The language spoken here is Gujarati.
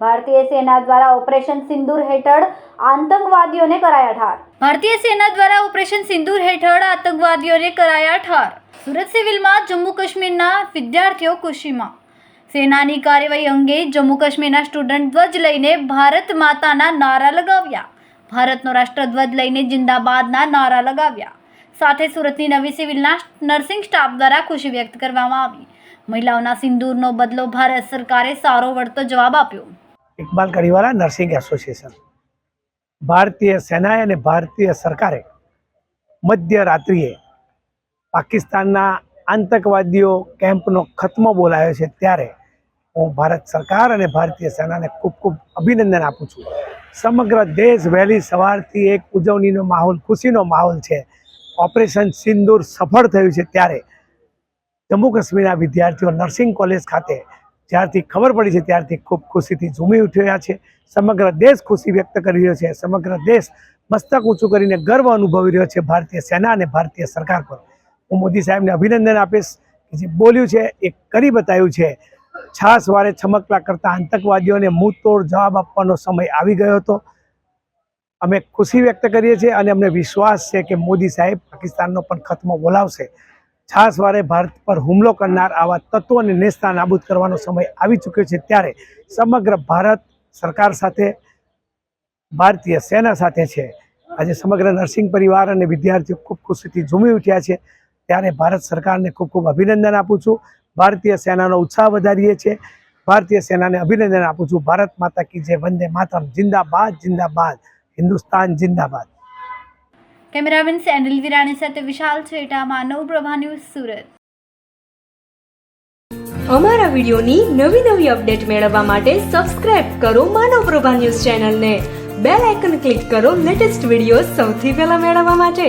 ભારતીય સેના દ્વારા ઓપરેશન સિંદૂર હેઠળ આતંકવાદીઓને કરાયા ઠાર. ભારતીય સેના દ્વારા ઓપરેશન સિંદૂર હેઠળ આતંકવાદીઓને કરાયા ઠાર. સુરત સિવિલમાં જમ્મુ કાશ્મીરના વિદ્યાર્થીઓ ખુશીમાં સેનાની કાર્યવાહી અંગે જમ્મુ કાશ્મીરના સ્ટુડન્ટ ધ્વજ લઈને ભારત માતાના નારા લગાવ્યા. ભારતનો રાષ્ટ્રધ્વજ લઈને જિંદાબાદના નારા લગાવ્યા. સાથે સુરતની નવી સિવિલના નર્સિંગ સ્ટાફ દ્વારા ખુશી વ્યક્ત કરવામાં આવી. મહિલાઓના સિંદૂરનો બદલો ભારત સરકારે સારો વળતો જવાબ આપ્યો. Iqbal Kadiwala nursing association. ભારતીય સેનાએ અને ભારતીય સરકારે મધ્યરાત્રિએ પાકિસ્તાનના આતંકવાદીઓ કેમ્પનો ખતમો બોલાવ્યો છે ત્યારે હું ભારત સરકાર અને ભારતીય સેનાને ખૂબ ખૂબ અભિનંદન આપું છું. સમગ્ર દેશ વહેલી સવારથી એક ઉજવણીનો માહોલ, ખુશીનો માહોલ છે. ઓપરેશન સિંદૂર સફળ થયું છે ત્યારે જમ્મુ કાશ્મીરના વિદ્યાર્થીઓ નર્સિંગ કોલેજ ખાતે જ્યારથી ખબર પડી છે ત્યારથી ખૂબ ખુશીથી ઝૂમી ઉઠ્યા છે. સમગ્ર દેશ ખુશી વ્યક્ત કરી રહ્યો છે. સમગ્ર દેશ મસ્તક ઊંચું કરીને ગર્વ અનુભવી રહ્યો છે ભારતીય સેના અને ભારતીય સરકાર પર. હું મોદી સાહેબને અભિનંદન આપીશ કે જે બોલ્યું છે એ કરી બતાવ્યું છે. છાસ વારે છમકલા કરતા આતંકવાદીઓને તોડ જવાબ આપવાનો સમય આવી ગયો હતો. અમે ખુશી વ્યક્ત કરીએ છીએ અને અમને વિશ્વાસ છે કે મોદી સાહેબ પાકિસ્તાનનો પણ ખતમો બોલાવશે. છાસવારે ભારત પર હુમલો કરનાર આવા તત્વોને નેસ્તા નાબૂદ કરવાનો સમય આવી ચૂક્યો છે ત્યારે સમગ્ર ભારત સરકાર સાથે, ભારતીય સેના સાથે છે. આજે સમગ્ર નર્સિંગ પરિવાર અને વિદ્યાર્થીઓ ખૂબ ખુશીથી ઝૂમી ઉઠ્યા છે. ત્યારે ભારત સરકારને ખૂબ ખૂબ અભિનંદન આપું છું. ભારતીય સેનાનો ઉત્સાહ વધારીએ છીએ ભારતીય સેનાને અભિનંદન આપું છું. ભારત માતા કી જે વંદે માતરમ. જિંદાબાદ જિંદાબાદ. હિન્દુસ્તાન જિંદાબાદ કેમેરામેન સેન્ડલ વિરાણી સાથે વિશાલ છેટા માનવ પ્રભા ન્યૂઝ સુરત અમારા વિડિયોની નવી નવી અપડેટ મેળવવા માટે સબસ્ક્રાઇબ કરો માનવ પ્રભા ન્યૂઝ ચેનલને. બેલ આઇકન ક્લિક કરો લેટેસ્ટ વીડિયો સૌથી પહેલા મેળવવા માટે.